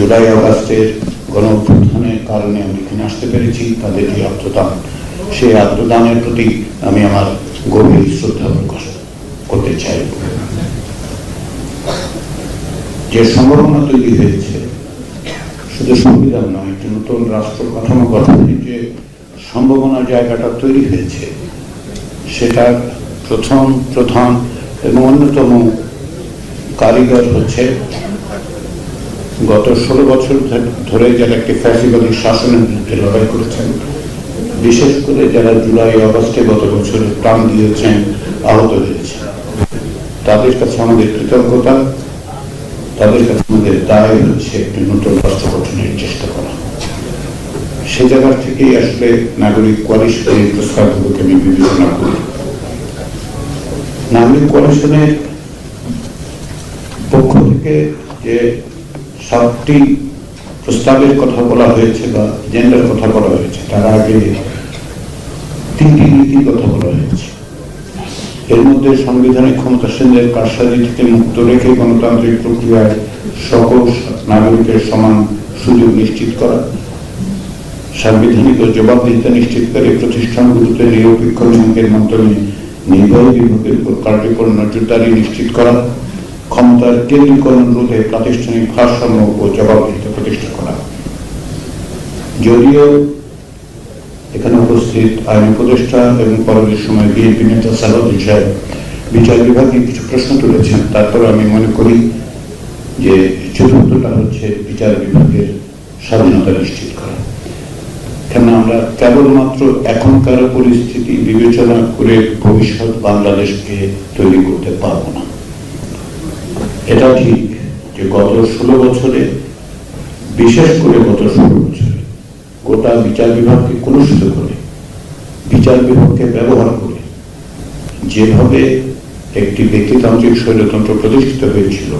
জুলাই আগস্টের গণ অভ্যুত্থানের কারণে আমি এখানে আসতে পেরেছি, তাদের যে আত্মদান। সেই আত্মদানের প্রতি আমি আমার গভীর শ্রদ্ধা প্রকাশ করতে চাই। যে সম্ভাবনা তৈরি হয়েছে, শুধু সংবিধান নয়, একটি নতুন রাষ্ট্র কাঠামো গঠনের যে সম্ভাবনা জায়গাটা তৈরি হয়েছে, সেটার প্রথম প্রধান এবং অন্যতম কারিগর হচ্ছে গত ষোলো বছর ধরে যারা একটি ফ্যাসিবাদী শাসনের বিরুদ্ধে লড়াই করেছেন, বিশেষ করে যারা জুলাই আগস্টে গত বছর প্রাণ দিয়েছেন, আহত হয়েছেন তাদের কাছে আমাদের কৃতজ্ঞতা, তাদের কাছে আমাদের দায় হচ্ছে একটি নতুন রাষ্ট্র গঠনের চেষ্টা করা। সে জায়গা থেকেই আসলে নাগরিক কোয়ালিশনের প্রস্তাবগুলোকে আমি বিবেচনা করি। নাগরিক কোয়ালিশনের পক্ষ থেকে যে সাতটি প্রস্তাবের কথা বলা হয়েছে বা জেন্ডার কথা বলা হয়েছে, তার আগে তিনটি নীতির কথা বলা হয়েছে। এর মধ্যে সাংবিধানিক ক্ষমতাসীনদের কারসাজি থেকে মুক্ত রেখে গণতান্ত্রিক প্রক্রিয়ায় সকল নাগরিকের সমান সুযোগ নিশ্চিত করা, সাংবিধানিক ও জবাবদিহিতা নিশ্চিতকারী প্রতিষ্ঠানগুলোতে নিরপেক্ষ নিয়োগের মাধ্যমে নির্বাহী বিভাগের উপর কার্যকর নজরদারি নিশ্চিত করা ক্ষমতার কেন্দ্রীকরণ রোধে প্রাতিষ্ঠানিক ভারসাম্য ও জবাবদিহিতা প্রতিষ্ঠা করা। যদিও এখানে উপস্থিত আইন উপদেষ্টা এবং পরবর্তী সময় বিএনপি নেতা সালাউদ্দিন সাহেব বিচার বিভাগে কিছু প্রশ্ন তুলেছেন, তারপর আমি মনে করি যে চতুর্থটা হচ্ছে বিচার বিভাগের স্বাধীনতা নিশ্চিত করা। কেন আমরা কেবলমাত্র এখনকার পরিস্থিতি বিবেচনা করে ভবিষ্যৎ বাংলাদেশকে তৈরি করতে পারব না। এটা ঠিক যে গত ষোলো বছরে, বিশেষ করে গত ষোলো বছরে, গোটা বিচার বিভাগকে কলুষিত করে বিচার বিভাগকে ব্যবহার করে যেভাবে একটি ব্যক্তিতান্ত্রিক স্বৈরতন্ত্র প্রতিষ্ঠিত হয়েছিল,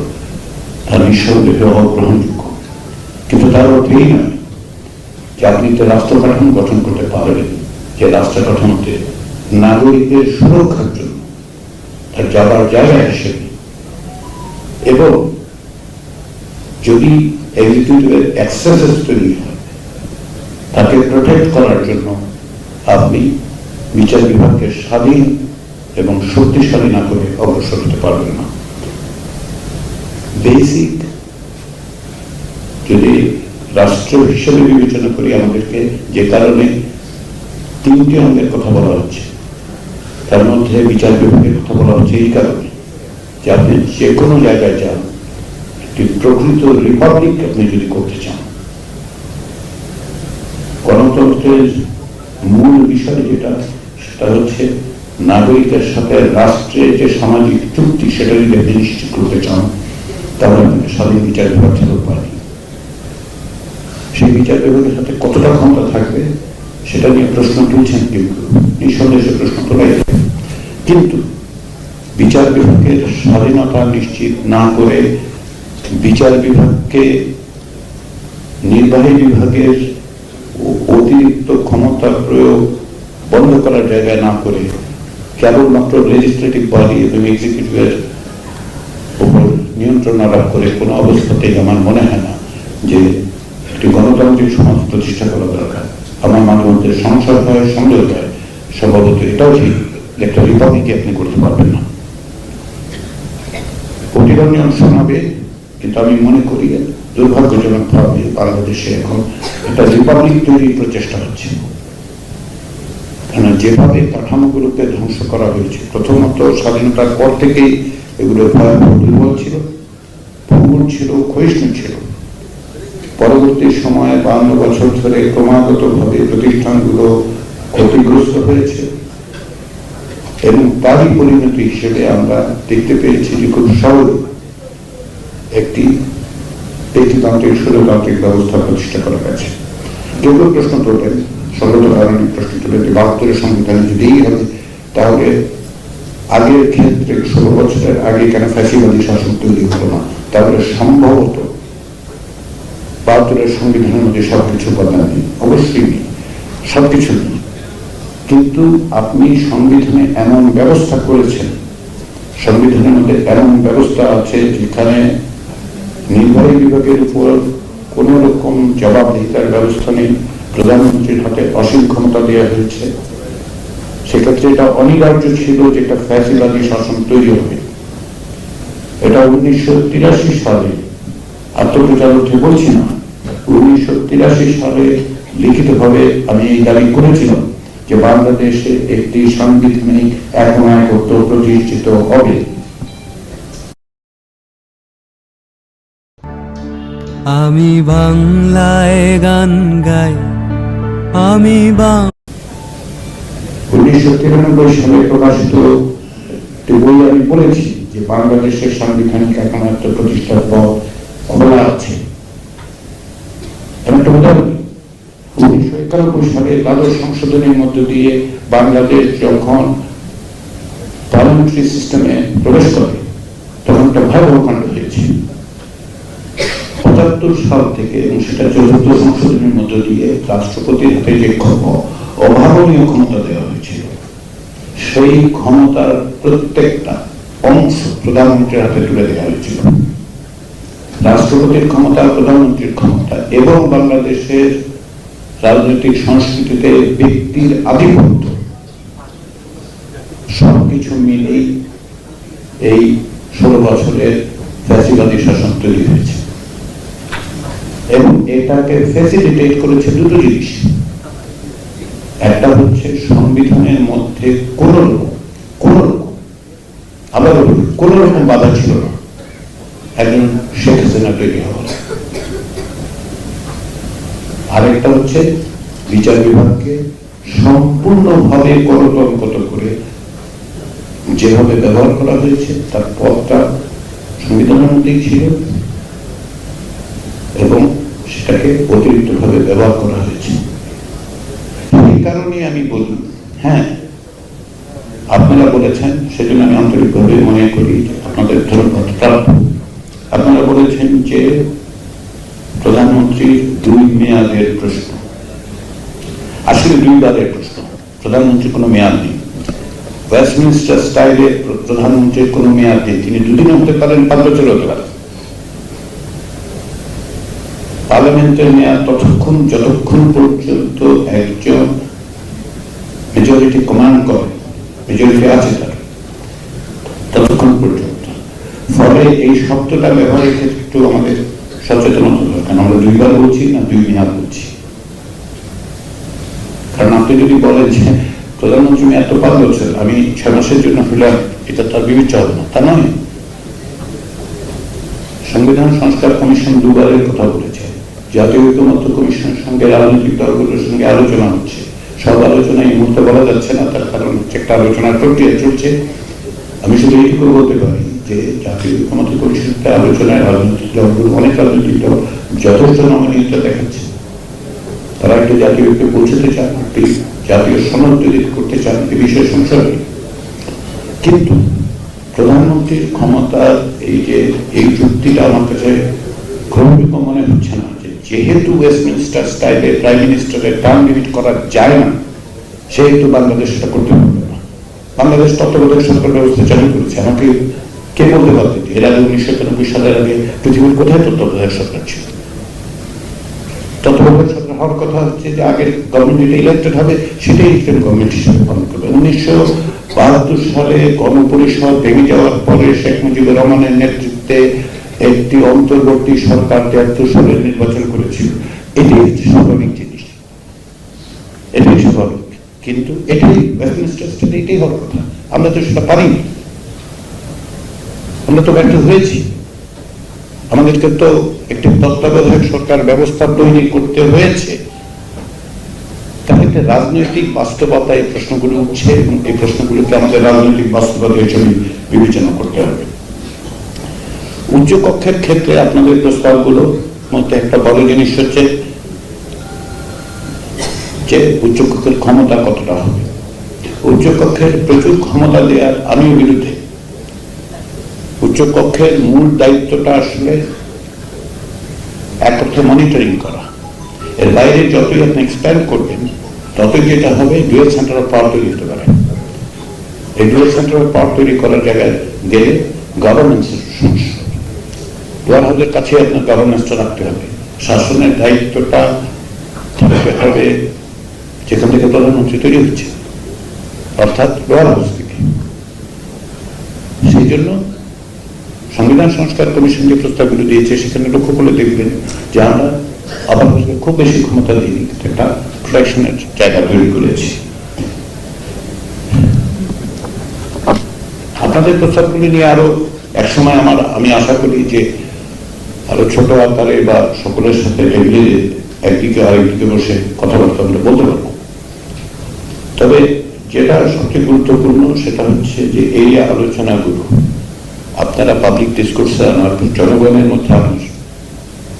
তা নিঃসন্দেহে অগ্রহণযোগ্য। কিন্তু তার অর্থ এই নয় যে আপনি তো রাষ্ট্র কাঠামো গঠন করতে পারবেন, যে রাষ্ট্র কাঠামোতে নাগরিকদের সুরক্ষার জন্য তার যাবার জায়গা হিসেবে এবং যদি এক্সিকিউটিভের এক্সেসেস তৈরি হয়, তাকে প্রোটেক্ট করার জন্য আপনি বিচার বিভাগকে স্বাধীন এবং শক্তিশালী না করে অগ্রসর হতে পারবেন না। বেসিক যদি রাষ্ট্র হিসেবে বিবেচনা করি, আমাদেরকে যে কারণে তিনটি অঙ্গের কথা বলা হচ্ছে, তার মধ্যে বিচার বিভাগের কথা বলা হচ্ছে এই কারণে। যে আপনি যে কোনো জায়গায় যান, একটি প্রকৃত রিপাবলিক আপনি যদি করতে চান। গণতন্ত্রের মূল বিষয় যেটা, সেটা হচ্ছে নাগরিকের সাথে রাষ্ট্রের যে সামাজিক চুক্তি, সেটা যদি আপনি নিশ্চিত করতে চান, তাহলে আপনাকে স্বাধীন বিচার বিভাগ উপায় নেই। সেই বিচার বিভাগের সাথে কতটা ক্ষমতা থাকবে, সেটা নিয়ে প্রশ্ন তুলছেন কিন্তু নিঃসন্দেহে প্রশ্ন তোলাই কিন্তু বিচার বিভাগের স্বাধীনতা নিশ্চিত না করে বিচার বিভাগকে, নির্বাহী বিভাগের অতিরিক্ত ক্ষমতা প্রয়োগ বন্ধ করার জায়গায় না করে কেবলমাত্র লেজিসলেটিভ বডি এবং এক্সিকিউটিভের উপর নিয়ন্ত্রণ আরোপ করে কোনো অবস্থাতেই আমার মনে হয় না যে একটি গণতান্ত্রিক সমাজ প্রতিষ্ঠা করা দরকার। আমার মাঝে মধ্যে সংসদ হয়, সন্দেহ হয় সম্ভবত এটাও ঠিক, একটা রিপাবলিকে আপনি করতে পারবেন না। প্রতিবার নিয়ন্ত্রণ হবে কিন্তু আমি মনে করি দুর্ভাগ্যজনক ভাবে বাংলাদেশে এখন একটা রিপাবলিক তৈরির প্রচেষ্টা হচ্ছে। কেন যেভাবে কাঠামোগুলোকে ধ্বংস করা হয়েছে, প্রথমত স্বাধীনতার পর থেকেই এগুলো ভয়াবহ দুর্বল ছিল ভঙ্গুর ছিল, ক্ষয়িষ্ণু ছিল। পরবর্তী সময়ে বান্ন বছর ধরে ক্রমাগত ভাবে প্রতিষ্ঠানগুলো ক্ষতিগ্রস্ত হয়েছে। এবং তারই পরিণতি হিসেবে আমরা দেখতে পেয়েছি যে খুব সহজ একটি ব্যক্তিতান্ত্রিক সুরতান্ত্রিক ব্যবস্থা প্রতিষ্ঠা করা গেছে কেউ প্রশ্ন তোলেন সর্বত কারণে প্রশ্ন তোলেন যে বাহাত্তরের সংবিধানে যদি হবে তাহলে আগের ক্ষেত্রে ষোলো বছরের আগে কেন ফ্যাসিবাদী শাসন তৈরি হলো না? তাহলে সম্ভবত বাহাত্তরের সংবিধানের মধ্যে সবকিছু উপাদান নেই। অবশ্যই নেই। সবকিছু নেই। কিন্তু আপনি সংবিধানে এমন ব্যবস্থা করেছেন। সংবিধানের মধ্যে এমন ব্যবস্থা আছে যেখানে নির্বাহী বিভাগের উপর কোন রকম জবাবদিহিতার ব্যবস্থা নেই। প্রধানমন্ত্রীর হাতে অসীম ক্ষমতা দেওয়া হয়েছে। সেক্ষেত্রে এটা অনিবার্য ছিল যে একটা ফ্যাসিবাদী শাসন তৈরি হবে। এটা উনিশশো তিরাশি সালে, আত্মপ্রচার উঠে বলছি না, উনিশশো তিরাশি সালে লিখিতভাবে আমি এই দাবি করেছিলাম। যে বাংলাদেশে একটি সাংবিধানিক একমায়কত্ব প্রতিষ্ঠিত হবে। আমি বাংলায় গান গাই আমি উনিশশো তিরানব্বই সালে প্রকাশিত একটি বই আমি বলেছি যে বাংলাদেশের সাংবিধানিক একমাত্র প্রতিষ্ঠার পর খোলা আছে। একটা উদাহরণ। একানব্বই সালে দ্বাদশ সংশোধনের মধ্য দিয়ে বাংলাদেশ যখন পার্লামেন্টারি সিস্টেমে প্রবেশ করে, তখন একটা ভয়াবহ কাণ্ড হয়েছে। পঁচাত্তর সাল থেকে এবং সেটা চতুর্থ সংশোধনের মধ্য দিয়ে রাষ্ট্রপতির হাতে যে অভাবনীয় ক্ষমতা দেওয়া হয়েছিল, সেই ক্ষমতার প্রত্যেকটা অংশ প্রধানমন্ত্রীর হাতে তুলে দেওয়া হয়েছিল। রাষ্ট্রপতির ক্ষমতা, প্রধানমন্ত্রীর ক্ষমতা এবং বাংলাদেশের রাজনৈতিক সংস্কৃতিতে ব্যক্তির আধিপত্য সবকিছু মিলেই এই ষোলো বছরের ফ্যাসিবাদী শাসন তৈরি হয়েছে। এবং এটাকে ফেসিলিটেট করেছে দুটো জিনিস। একটা হচ্ছে সংবিধানের মধ্যে কোন রকম কোন রকম আবার কোন রকম বাধা ছিল না। একজন শেখ হাসিনা তৈরি হওয়ার আরেকটা হচ্ছে বিচার বিভাগকে সম্পূর্ণভাবে করতঙ্কত করে যেভাবে ব্যবহার করা হয়েছে, তার পথটা সংবিধানের ছিল এবং সেটাকে অতিরিক্তভাবে ব্যবহার করা হয়েছে। এই কারণে আমি বলি হ্যাঁ আপনারা বলেছেন, সেজন্য আমি আন্তরিকভাবে মনে করি আপনাদের ধন্যবাদ। আপনারা বলেছেন যে প্রধানমন্ত্রীর দুই মেয়াদের প্রশ্ন। আসলে দুইবারের প্রশ্ন। প্রধানমন্ত্রীর কোনো মেয়াদ নেই। ওয়েস্টমিনিস্টার স্টাইলে প্রধানমন্ত্রীর কোনো মেয়াদ নেই। তিনি দুদিন হতে পারেন, পাঁচ বছর হতে পারেন পার্লামেন্টের মেয়াদ ততক্ষণ, যতক্ষণ পর্যন্ত একজন মেজরিটি কমান্ড করে মেজরিটি আছে তার, ততক্ষণ পর্যন্ত। ফলে এই শব্দটা ব্যবহারের ক্ষেত্রে একটু আমাদের সচেতন হতে দুইবার বলছি না, দুই মেয়াদ বলছি। কারণ আপনি যদি বলেন যে প্রধানমন্ত্রী মেয়াদ তো পাঁচ বছর, আমি ছয় মাসের জন্য হইলাম এটা তার বিবেচ্য হবে না, তা নয়। সংবিধান সংস্কার কমিশন দুবারের কথা বলেছে। জাতীয় ঐক্যমত্য কমিশনের সঙ্গে রাজনৈতিক দলগুলোর সঙ্গে আলোচনা হচ্ছে। সব আলোচনা এই মুহূর্তে বলা যাচ্ছে না, তার কারণ হচ্ছে একটা আলোচনার প্রক্রিয়া চলছে। আমি শুধু এইটুকু বলতে পারি যে জাতীয় ঐক্যমত্য কমিশনের আলোচনায় রাজনৈতিক দলগুলো, অনেক রাজনৈতিক দল যথেষ্ট নমনীয়তা দেখাচ্ছে। তারা একটা জাতীয় ঐক্যে পৌঁছতে চান, একটি জাতীয় সনদ তৈরি করতে চান এ বিষয়ে নেই। কিন্তু প্রধানমন্ত্রীর ক্ষমতার এই যে, এই যুক্তিটা আমার কাছে গ্রহণযোগ্য মনে হচ্ছে না যে, যেহেতু ওয়েস্টমিনিস্টার স্টাইলে প্রাইম মিনিস্টারের টার্ম লিমিট করা যায় না, সেহেতু বাংলাদেশ সেটা করতে পারবে না। বাংলাদেশ তত্ত্বাবধায়ক সরকার ব্যবস্থা চালু করেছে। আমাকে কে বলতে পারবে এর আগে উনিশশো একানব্বই সালের আগে পৃথিবীর কোথায় তত্ত্বাবধায়ক সরকার ছিল? বাহাত্তর সালে গণপরিষদ ভেঙে যাওয়ার শেখ মুজিবুর রহমানের একটি অন্তর্বর্তী সরকার তিয়াত্তর সালে নির্বাচন করেছিল। এটাই স্বাভাবিক জিনিস। এটাই স্বাভাবিক। কিন্তু এটাই ওয়েস্টমিনিস্টার এটাই হওয়ার কথা। আমরা তো সেটা পারিনি। আমরা তো ব্যর্থ হয়েছি। আমাদেরকে তো একটি তত্ত্বাবধায়ক সরকার ব্যবস্থা তৈরি করতে হয়েছে। তাহলে রাজনৈতিক বাস্তবতা এই প্রশ্নগুলো উঠছে এবং এই প্রশ্নগুলোকে আমাদের রাজনৈতিক বাস্তবতা হিসেবে বিবেচনা করতে হবে। উচ্চ কক্ষের ক্ষেত্রে আপনাদের প্রস্তাবগুলো মধ্যে একটা বড় জিনিস হচ্ছে যে উচ্চ কক্ষের ক্ষমতা কতটা হবে। উচ্চ কক্ষের প্রচুর ক্ষমতা দেওয়ার আমিও বিরুদ্ধে উচ্চ কক্ষের মূল দায়িত্বটা আসলে এক অর্থে মনিটরিং করা। এর বাইরে যতই আপনি এক্সপ্যান্ড করবেন, ততই যেটা হবে ডুয়েল সেন্টার অফ পাওয়ার তৈরি হতে পারে। এই ডুয়েল সেন্টার অফ পাওয়ার তৈরি করার জায়গায় গেলে গভর্নেন্সের সমস্যা। হবে কাছে আপনার গভর্নেন্সটা রাখতে হবে। শাসনের দায়িত্বটা থাকতে হবে যেখান থেকে প্রধানমন্ত্রী তৈরি হচ্ছে অর্থাৎ লোয়ার হাউস থেকে সেই জন্য সংবিধান সংস্কার কমিশন যে প্রস্তাবগুলো দিয়েছে, সেখানে লক্ষ্য করে দেখবেন যে আমরা আবার খুব বেশি ক্ষমতা দিইনি একটা প্রোটেকশনের জায়গা তৈরি করেছি। আপনাদের প্রস্তাবগুলি নিয়ে আরও একসময় আমার, আমি আশা করি যে আরও ছোট আকারে বা সকলের সাথে টেবিলে একদিকে আরেকদিকে বসে কথাবার্তা আমরা বলতে পারব। তবে যেটা সবচেয়ে গুরুত্বপূর্ণ সেটা হচ্ছে যে এই আলোচনাগুলো আপনারা পাবলিক ডিসকোর্সে আনার জনগণের মধ্যে আনার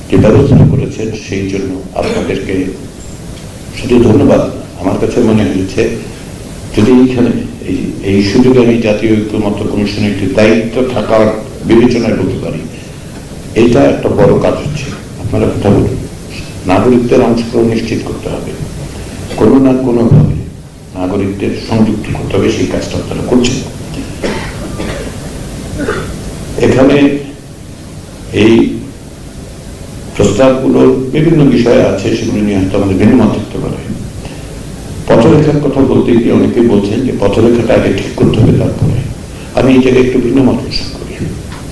যে ব্যবস্থা করেছেন, সেই জন্য আপনাদেরকে শুধু ধন্যবাদ। আমার কাছে মনে হয়েছে যদি এইখানে এই এই সুযোগে আমি জাতীয় ঐক্যমত্য কমিশনের একটি দায়িত্ব থাকার বিবেচনায় বলতে পারি, এটা একটা বড় কাজ হচ্ছে। আপনারা কথা বলুন, নাগরিকদের অংশগ্রহণ নিশ্চিত করতে হবে। কোনো না কোনোভাবে নাগরিকদের সংযুক্ত করতে হবে, সেই কাজটা আপনারা করছেন। এখানে এই প্রস্তাবগুলোর বিভিন্ন বিষয় আছে, সেগুলো নিয়ে হয়তো আমাদের ভিন্ন মত থাকতে পারে। পথরেখার কথা বলতে গিয়ে অনেকে বলছেন যে পথরেখাটা আগে ঠিক করতে হবে, তারপরে আমি এই জায়গায় একটু ভিন্ন মত পোষণ করি।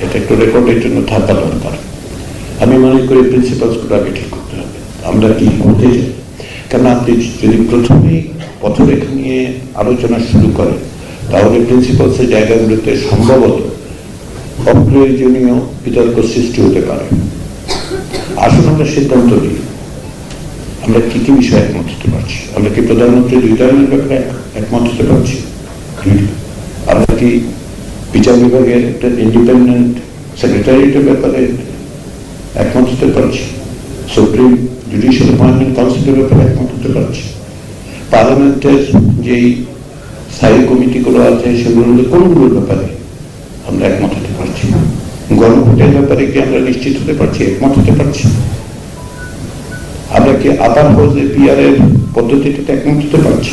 এটা একটু রেকর্ডের জন্য থাকা দরকার। আমি মনে করি প্রিন্সিপালসগুলো আগে ঠিক করতে হবে। আমরা কি করতে চাই? কেন আপনি যদি প্রথমেই পথরেখা নিয়ে আলোচনা শুরু করেন, তাহলে প্রিন্সিপালসের জায়গাগুলোতে সম্ভবত অপ্রয়োজনীয় বিতর্ক সৃষ্টি হতে পারে। আসুন আমরা সিদ্ধান্ত নিই। আমরা কি কি বিষয়ে একমত হতে পারছি? আমরা কি প্রধানমন্ত্রী দুই ব্যাপারে এক- একমত হতে পারছি। আমরা কি বিচার বিভাগের একটা ইন্ডিপেন্ডেন্ট সেক্রেটারিয়েটের ব্যাপারে একমত হতে পারছি? সুপ্রিম জুডিশিয়াল অ্যাপয়েন্টমেন্ট কাউন্সিলের ব্যাপারে একমত হতে পারছি? পার্লামেন্টের যেই স্থায়ী কমিটিগুলো আছে, সেগুলোর কোনগুলোর ব্যাপারে আমরা একমত পারছি গণভোটের ব্যাপারে কি আমরা নিশ্চিত হতে পারছি, একমত হতে পারছি? আমরা কি আপার হাউসে পিআর এর পদ্ধতিটাতে একমত হতে পারছি?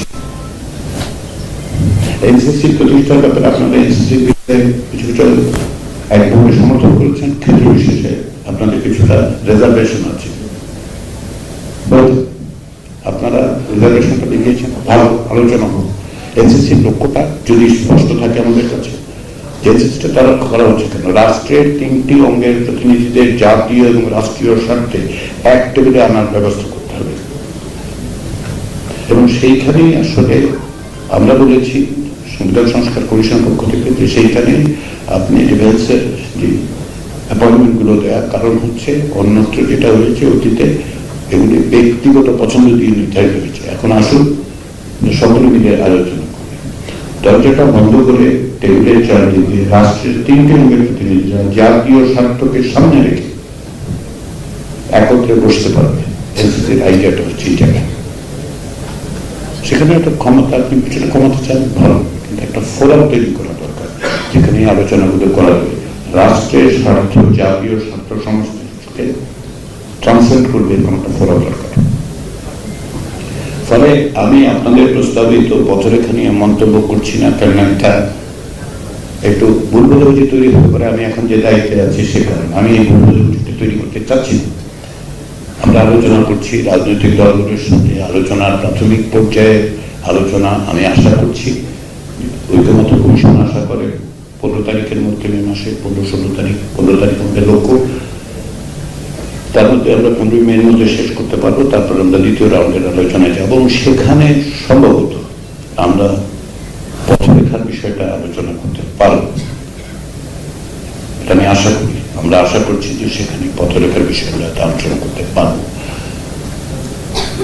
এনসিসি প্রতিষ্ঠার ব্যাপারে আপনারা এনসিসি কিছু কিছু একভাবে সমর্থন করেছেন, ক্ষেত্র বিশেষে আপনাদের কিছুটা রেজার্ভেশন আছে। আপনারা রিজার্ভেশনটা দেখিয়েছেন, ভালো আলোচনা হোক। এনসিসির লক্ষ্যটা যদি স্পষ্ট থাকে আমাদের কাছে এনসিসিটা তারা করা হচ্ছে কেন রাষ্ট্রের তিনটি অঙ্গের প্রতিনিধিদের জাতীয় এবং রাষ্ট্রীয় স্বার্থে এক টেবিলে আনার ব্যবস্থা করতে হবে। এবং সেইখানেই আসলে আমরা বলেছি, সংবিধান সংস্কার কমিশন পক্ষ থেকে, যে সেইখানে আপনি ডিফেন্সের যে অ্যাপয়েন্টমেন্টগুলো দেওয়ার কারণ হচ্ছে, অন্যত্র যেটা হয়েছে অতীতে, এগুলি ব্যক্তিগত পছন্দ দিয়ে নির্ধারিত হয়েছে। এখন আসুন সকলে মিলে আলোচনা দরজাটা বন্ধ করে টেবিলের চারদিকে রাষ্ট্রের তিনটি অঙ্গের প্রতিনিধিরা জাতীয় স্বার্থকে সামনে রেখে একত্রে বসতে পারবে। এনসিসির আইডিয়াটা হচ্ছে এই সেখানে একটা ক্ষমতা, আপনি কিছুটা ক্ষমতা চান? ভালো, কিন্তু একটা ফোরাম তৈরি করা দরকার। যেখানে আলোচনাগুলো করা যাবে। রাষ্ট্রের স্বার্থ, জাতীয় স্বার্থ সমস্ত কিছুকে ট্রান্সলেট করবে এরকম একটা ফোরাম দরকার। ফলে আমি আপনাদের প্রস্তাবিত পথরেখা নিয়ে মন্তব্য করছি না, কারণ একটা একটু ভুল তৈরি হতে পারে। আমি এখন যে দায়িত্বে আছি সে কারণে। আমি এই ভুল তৈরি করতে চাচ্ছি না। আমরা আলোচনা করছি রাজনৈতিক দলগুলোর সঙ্গে। আলোচনার প্রাথমিক পর্যায়ে আলোচনা আমি আশা করছি। ঐক্যমত কমিশন আশা করে। পনেরো তারিখের মধ্যে মে মাসে পনেরো, ষোলো তারিখ, পনেরো তারিখ আমাদের লক্ষ্য তার মধ্যে আমরা পনেরোই মের মধ্যে শেষ করতে পারব, তারপর আমরা দ্বিতীয় রাউন্ডের আলোচনায় যাব এবং সেখানে সম্ভবত আমরা পথরেখার বিষয়টা আলোচনা করতে পারব। এটা আমি আশা করি, আমরা আশা করছি যে সেখানে পথরেখার বিষয়গুলো আলোচনা করতে পারব।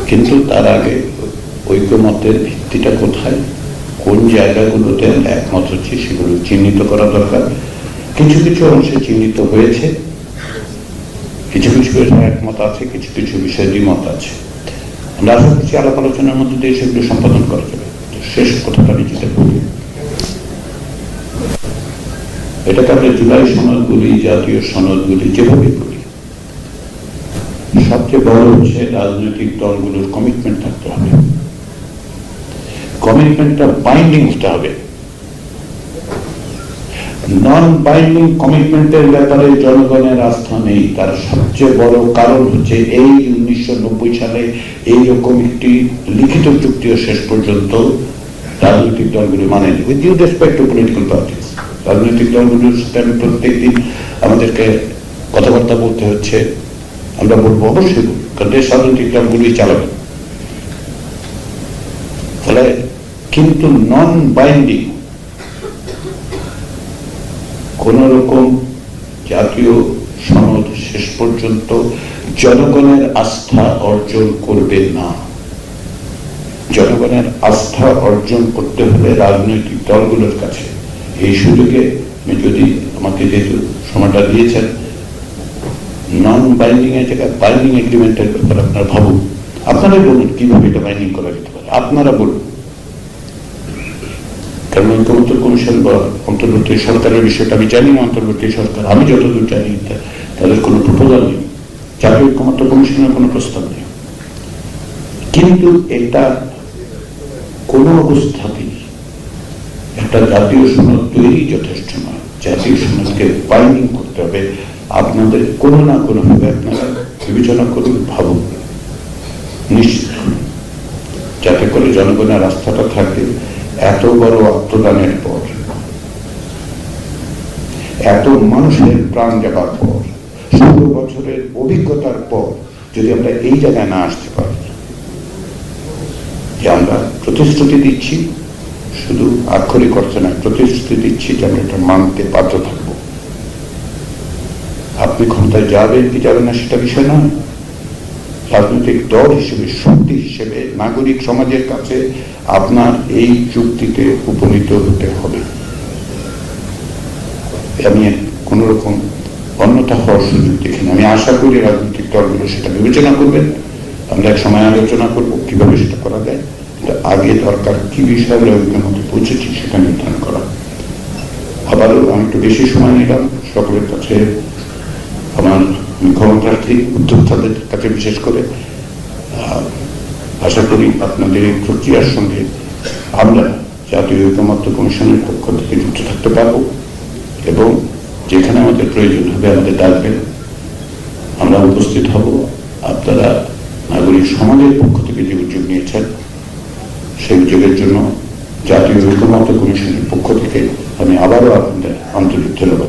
কিন্তু তার আগে ঐক্যমতের ভিত্তিটা কোথায়? কোন জায়গাগুলোতে একমত হচ্ছে সেগুলো চিহ্নিত করা দরকার। কিছু কিছু অংশে চিহ্নিত হয়েছে। কিছু কিছু একমত আছে কিছু কিছু বিষয়ে দ্বিমত আছে আমরা আশা করছি আলাপ আলোচনার মধ্যে দিয়ে সেগুলো সম্পাদন করা যাবে শেষ কথাটা আমি যেটা বলি এটাকে আমরা জুলাই সনদ সনদগুলি জাতীয় সনদ সনদগুলি যেভাবে করি সবচেয়ে বড় হচ্ছে রাজনৈতিক দলগুলোর কমিটমেন্ট থাকতে হবে কমিটমেন্টটা বাইন্ডিং হতে হবে নন বাইন্ডিং কমিটমেন্টের ব্যাপারে জনগণের আস্থা নেই। তার সবচেয়ে বড় কারণ হচ্ছে এই উনিশশো সালে এইরকম একটি লিখিত চুক্তিও শেষ পর্যন্ত রাজনৈতিক দলগুলি মানেনি with you respect to political parties রাজনৈতিক দলগুলির সাথে আমি প্রত্যেকদিন আমাদেরকে কথাবার্তা বলতে হচ্ছে। আমরা বলব অবশ্যই বলব, কারণ দেশ রাজনৈতিক দলগুলি চালাবে। ফলে কিন্তু নন বাইন্ডিং কোন রকম জাতীয় সনদ শেষ পর্যন্ত জনগণের আস্থা অর্জন করবে না। জনগণের আস্থা অর্জন করতে হলে রাজনৈতিক দলগুলোর কাছে এই সুযোগে যদি আমাকে যেহেতু সময়টা দিয়েছেন নন বাইন্ডিং এর জায়গায় বাইন্ডিং এগ্রিমেন্টের ব্যাপারে আপনারা ভাবুন। আপনারাই বলুন কীভাবে এটা বাইন্ডিং করা যেতে পারে। আপনারা বলুন। কারণ ঐক্যমত্য কমিশন বা অন্তর্বর্তী সরকারের বিষয়টা আমি জানি না অন্তর্বর্তী সরকার, আমি যতদূর জানি তাদের কোনো প্রপোজাল নেই। জাতীয় ঐক্যমত্য কমিশনের কোনো প্রস্তাব নেই। কিন্তু এটা কোন অবস্থাতেই একটা জাতীয় সনদ তৈরি যথেষ্ট নয়। জাতীয় সনদকে বাইন্ডিং করতে হবে। আপনাদের কোনো না কোনোভাবে আপনারা বিবেচনা করুন, ভাবুন। নিশ্চিত যাতে করে জনগণের আস্থাটা থাকে। এত বড় আত্মদানের পর, এত মানুষের প্রাণ যাবার পর, ষোলো বছরের অভিজ্ঞতার পর যদি আমরা এই জায়গায় না আসতে পারি, যে আমরা প্রতিশ্রুতি দিচ্ছি, শুধু আক্ষরিক অর্থে নয়, প্রতিশ্রুতি দিচ্ছি যে আমরা এটা মানতে বাধ্য থাকব। আপনি ক্ষমতায় যাবেন কি যাবেন না সেটা বিষয় নয়। রাজনৈতিক দল হিসেবে, শক্তি হিসেবে, নাগরিক সমাজের কাছে আপনার এই চুক্তিতে উপনীত হতে হবে। আমি কোন রকম অন্যথা হওয়ার সুযোগ দেখি আমি আশা করি রাজনৈতিক দলগুলো সেটা বিবেচনা করবেন। আমরা এক সময় আলোচনা করব কীভাবে সেটা করা যায়। আগে দরকার কি বিষয়ে ঐক্যের মধ্যে পৌঁছেছি সেটা নির্ধারণ করা। আবারও আমি একটু বেশি সময় নিলাম। সকলের কাছে আমার ক্ষমতার্থী উদ্যোক্তাদের কাছে বিশেষ করে আশা করি আপনাদের এই প্রক্রিয়ার সঙ্গে আমরা জাতীয় ঐকমত্য কমিশনের পক্ষ থেকে যুক্ত থাকতে পারব এবং যেখানে আমাদের প্রয়োজন হবে আমাদের ডাকবেন আমরা উপস্থিত হব। আপনারা নাগরিক সমাজের পক্ষ থেকে যে উদ্যোগ নিয়েছেন, সেই উদ্যোগের জন্য জাতীয় ঐকমত্য কমিশনের পক্ষ থেকে আমি আবারও আপনাদের আন্তরিক ধন্যবাদ।